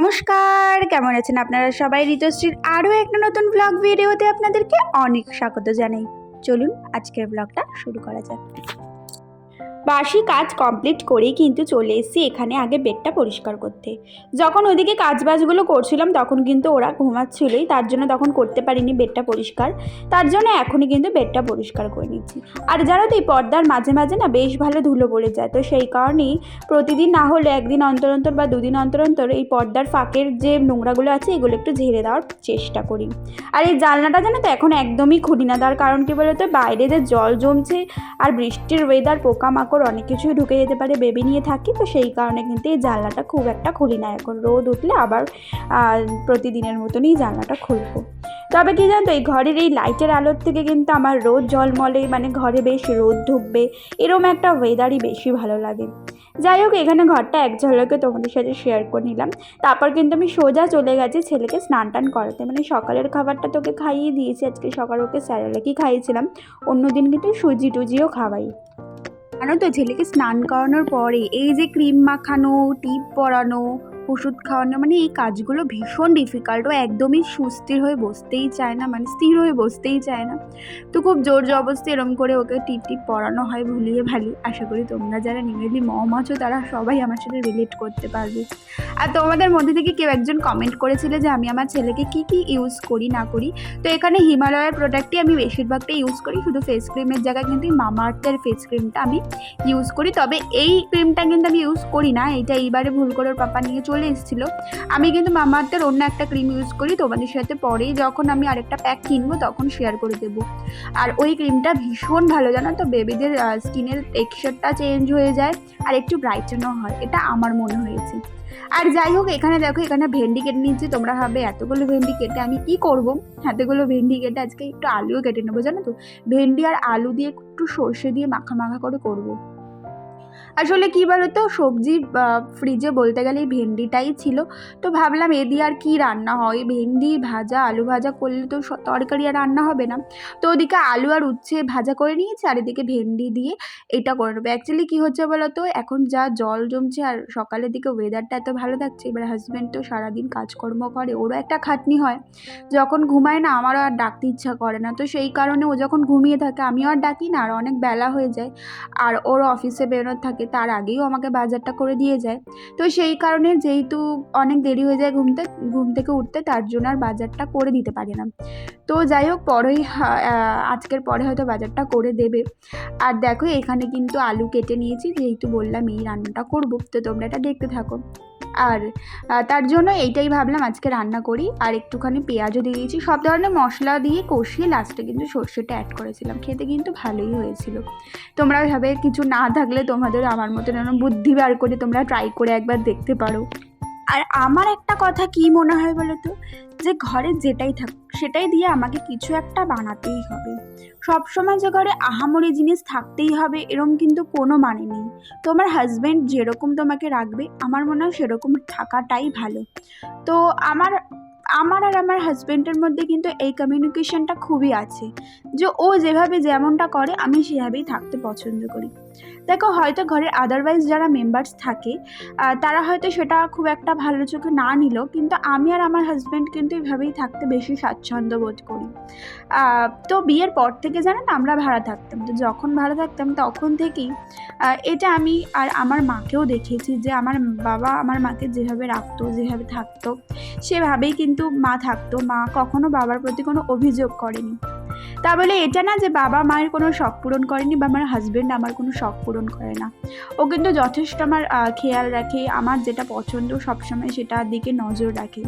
নমস্কার, কেমন আছেন আপনারা সবাই? ঋতুশ্রীর আরও একটা নতুন ব্লগ ভিডিওতে আপনাদেরকে অনেক স্বাগত জানাই। চলুন আজকের ব্লগটা শুরু করা যাক। বাসি কাজ কমপ্লিট করেই কিন্তু চলে এসেছি এখানে আগে বেডটা পরিষ্কার করতে। যখন ওদিকে কাজবাজগুলো করছিলাম তখন কিন্তু ওরা ঘুমাচ্ছিলই, তার জন্য তখন করতে পারিনি বেডটা পরিষ্কার। তার জন্য এখনই কিন্তু বেডটা পরিষ্কার করে নিচ্ছি। আর জানো তো এই পর্দার মাঝে মাঝে না বেশ ভালো ধুলো পড়ে যায়, তো সেই কারণেই প্রতিদিন না হলে একদিন অন্তর অন্তর বা দুদিন অন্তর অন্তর এই পর্দার ফাঁকের যে নোংরাগুলো আছে এগুলো একটু ঝেড়ে দেওয়ার চেষ্টা করি। আর এই জানলাটা জানো তো এখন একদমই খুলি না, তার কারণ কি বলতো? বাইরে যে জল জমছে আর বৃষ্টির ওয়েদার পোকামাকড় অনেক কিছুই ঢুকে যেতে পারে, বেবি নিয়ে থাকি। তো সেই কারণে কিন্তু এই জানলাটা খুব একটা খুলি না। এখন রোদ উঠলে আবার প্রতিদিনের মতনই জানলাটা খুলবো। তবে কি জানতো, এই ঘরের এই লাইটের আলোর থেকে কিন্তু আমার রোদ জলমলে মানে ঘরে বেশ রোদ ঢুকবে, এরম একটা ওয়েদারই বেশি ভালো লাগে। যাই হোক, এখানে ঘরটা এক ঝলকে তোমাদের সাথে শেয়ার করে নিলাম। তারপর কিন্তু আমি সোজা চলে গেছি ছেলেকে স্নান টান করাতে। মানে সকালের খাবারটা তোকে খাইয়ে দিয়েছি। আজকে সকাল ওকে স্যারেলাকি খাইয়েছিলাম। অন্যদিন কিন্তু সুজি টুজিও খাওয়াই। জানো তো? ছেলেকে স্নান করানোর পরে এই যে ক্রিম মাখানো টিপ পরানো ওষুধ খাওয়ানো মানে এই কাজগুলো ভীষণ ডিফিকাল্ট ও একদমই সুস্থির হয়ে বসতেই চায় না মানে স্থির হয়ে বসতেই চায় না। তো খুব জোর জবস্তি এরম করে ওকে টিপ টিপ পরানো হয় ভুলিয়ে ভালি। আশা করি তোমরা যারা নিমেলি মম আছো, তারা সবাই আমার সাথে রিলেট করতে পারবে। আর তোমাদের মধ্যে থেকে কেউ একজন কমেন্ট করেছিলে যে, আমি আমার ছেলেকে কি কি ইউজ করি, না করি? তো এখানে হিমালয়ের প্রোডাক্টই আমি বেশিরভাগটা ইউজ করি, শুধু ফেস ক্রিমের জায়গায় কিন্তু মামা আর্থের ফেস ক্রিমটা আমি ইউজ করি। তবে এই ক্রিমটা কিন্তু আমি ইউজ করি না, এইটা এইবারে ভুল করে ওর পাপা নিয়ে চলে এসেছিল। আমি কিন্তু মামা আর্থের অন্য একটা ক্রিম ইউজ করি, তোমাদের সাথে পরেই যখন আমি আরেকটা প্যাক কিনবো তখন শেয়ার করে দেবো। আর ওই ক্রিমটা ভীষণ ভালো, জানো তো? বেবিদের স্কিনের টেক্সচারটা চেঞ্জ হয়ে যায় আর একটু ব্রাইটেনও হয়। এটা আমার মনে হয়েছে। আর যাই হোক, এখানে দেখো, এখানে ভেন্ডি কেটে নিচ্ছি তোমরা ভাবে এতগুলো ভেন্ডি কেটে আমি কি করব? এতগুলো ভেন্ডি কেটে আজকে একটু আলুও কেটে নেব, জানো তো? ভেন্ডি আর আলু দিয়ে একটু সর্ষে দিয়ে মাখা মাখা করে করব। আসলে কী বলতো, সবজি ফ্রিজে বলতে গেলে ভেন্ডিটাই ছিল। তো ভাবলাম এ দিয়ে আর কী রান্না হয়? ভেন্ডি, ভাজা, আলু ভাজা করলে তো তরকারি আর রান্না হবে না। তো ওদিকে আলু আর উচ্ছে ভাজা করে নিয়েছি, আর এদিকে ভেন্ডি দিয়ে এটা করে নেব অ্যাকচুয়ালি কী হচ্ছে বলতো, এখন যা জল জমছে আর সকালের দিকে ওয়েদারটা এত ভালো থাকছে, এবার হাজব্যান্ড তো সারাদিন কাজকর্ম করে, ওরও একটা খাটনি হয়। যখন ঘুমায় না, আমারও আর ডাকতে ইচ্ছা করে না। তো সেই কারণে ও যখন ঘুমিয়ে থাকে, আমিও আর ডাকি না, আর অনেক বেলা হয়ে যায়। আর ওর অফিসে বেরোনোর থাকে তার আগেও আমাকে বাজারটা করে দিয়ে যায়। তো সেই কারণে যেহেতু অনেক দেরি হয়ে যায় ঘুমতে, ঘুম থেকে উঠতে, তার জন্য আর বাজারটা করে দিতে পারি না। তো যাই হোক, পরেই আজকের পরে হয়তো বাজারটা করে দেবে। আর দেখো, এখানে কিন্তু আলু কেটে নিয়েছি, যেহেতু বললাম এই রান্নাটা করব। তো তোমরা এটা দেখতে থাকো। আর তার জন্য এইটাই ভাবলাম আজকে রান্না করি। আর একটুখানি পেঁয়াজও দিয়ে দিয়েছি। সব ধরনের মশলা দিয়ে কষিয়ে লাস্টে কিন্তু সর্ষেটা অ্যাড করেছিলাম। খেতে কিন্তু ভালোই হয়েছিল। তোমরা ভাবে কিছু না থাকলে তোমাদের আমার মতন যেন বুদ্ধি বার করে তোমরা ট্রাই করে একবার দেখতে পারো। আর আমার একটা কথা কি মনে হয় বলো তো? যে ঘরে যেটাই থাক সেটাই দিয়ে আমাকে কিছু একটা বানাতেই হবে। সব সময় যে ঘরে আহামরি জিনিস থাকতেই হবে এরকম কিন্তু কোনো মানে নেই। তোমার হাজব্যান্ড যেরকম তোমাকে রাখবে, আমার মনে হয় সেরকম থাকাটাই ভালো। তো আমার আমার আর আমার হাজব্যান্ডের মধ্যে কিন্তু এই কমিউনিকেশনটা খুবই আছে। যে ও যেভাবে যেমনটা করে, আমি সেভাবেই থাকতে পছন্দ করি। দেখো, হয়তো ঘরের আদারওয়াইজ যারা মেম্বার্স থাকে তারা হয়তো সেটা খুব একটা ভালো চোখে না নিল কিন্তু আমি আর আমার হাজব্যান্ড কিন্তু এভাবেই থাকতে বেশি স্বাচ্ছন্দ্য বোধ করি। তো বিয়ের পর থেকে জানেন আমরা ভাড়া থাকতাম। তো যখন ভাড়া থাকতাম তখন থেকেই এটা আমি আর আমার মাকেও দেখেছি যে আমার বাবা আমার মাকে যেভাবে রাখতো, যেভাবে থাকতো, সেভাবেই কিন্তু মা থাকতো। মা কখনো বাবার প্রতি কোনো অভিযোগ করেনি। তা বলে এটা না যে বাবা মায়ের কোনো শখ পূরণ করেনি বা আমার হাজব্যান্ড আমার কোনো শখ পূরণ করে না। ও কিন্তু যথেষ্ট আমার খেয়াল রাখে, আমার যেটা পছন্দ সবসময় সেটার দিকে নজর রাখে।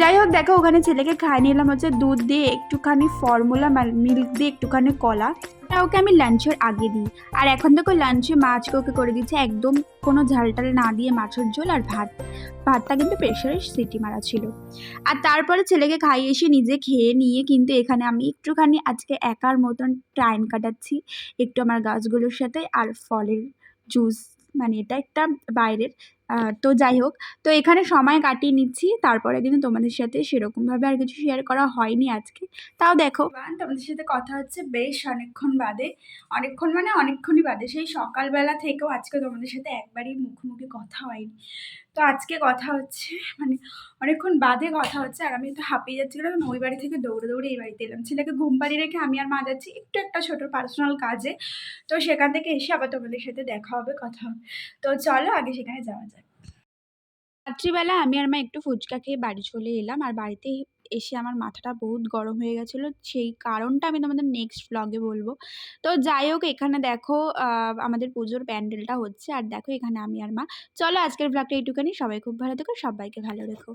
যাই হোক, দেখো ওখানে ছেলেকে খাইয়ে নিলাম হচ্ছে দুধ দিয়ে একটুখানি ফর্মুলা মিল্ক দিয়ে একটুখানি কলা। ওকে আমি লাঞ্চের আগে দিই? আর এখন দেখো লাঞ্চে মাছকে ওকে করে দিচ্ছে, একদম কোনো ঝাল টাল না দিয়ে মাছের ঝোল আর ভাত। ভাতটা কিন্তু প্রেশারে সিটি মারা ছিল। আর তারপরে ছেলেকে খাইয়ে এসে নিজে খেয়ে নিয়ে কিন্তু এখানে আমি একটুখানি আজকে একার মতন টাইম কাটাচ্ছি, একটু আমার গাছগুলোর সাথে আর ফলের জুস মানে এটা একটা বাইরের তো যাই হোক, তো এখানে সময় কাটিয়ে নিচ্ছি। তারপরে কিন্তু তোমাদের সাথে সেরকমভাবে আর কিছু শেয়ার করা হয়নি আজকে। তাও দেখো তোমাদের সাথে কথা হচ্ছে বেশ অনেকক্ষণ বাদে। অনেকক্ষণ মানে অনেকক্ষণই বাদে। সেই সকালবেলা থেকেও আজকে তোমাদের সাথে একবারই মুখোমুখি কথা হয়নি। তো আজকে কথা হচ্ছে মানে অনেকক্ষণ বাদে কথা হচ্ছে। আর আমি তো হাঁপিয়ে যাচ্ছিলাম কারণ ওই বাড়ি থেকে দৌড়ে দৌড়ে এই বাড়িতে এলাম। ছেলেকে ঘুম পাড়িয়ে রেখে আমি আর মা যাচ্ছি একটু একটা ছোট পার্সোনাল কাজে। তো সেখান থেকে এসে আবার তোমাদের সাথে দেখা হবে, কথা হবে। তো চলো আগে সেখানে যাওয়া যাক। রাত্রিবেলা আমি আর মা একটু ফুচকা খেয়ে বাড়ি চলে এলাম। আর বাড়িতে এসে আমার মাথাটা বহুত গরম হয়ে গেছিল। সেই কারণটা আমি তোমাদের নেক্সট ব্লগে বলব। তো যাই হোক, এখানে দেখো আমাদের পুজোর প্যান্ডেলটা হচ্ছে। আর দেখো, এখানে আমি আর মা। চলো আজকের ব্লগটা এইটুখানি। সবাই খুব ভালো থেকো, সবাইকে ভালো রেখো।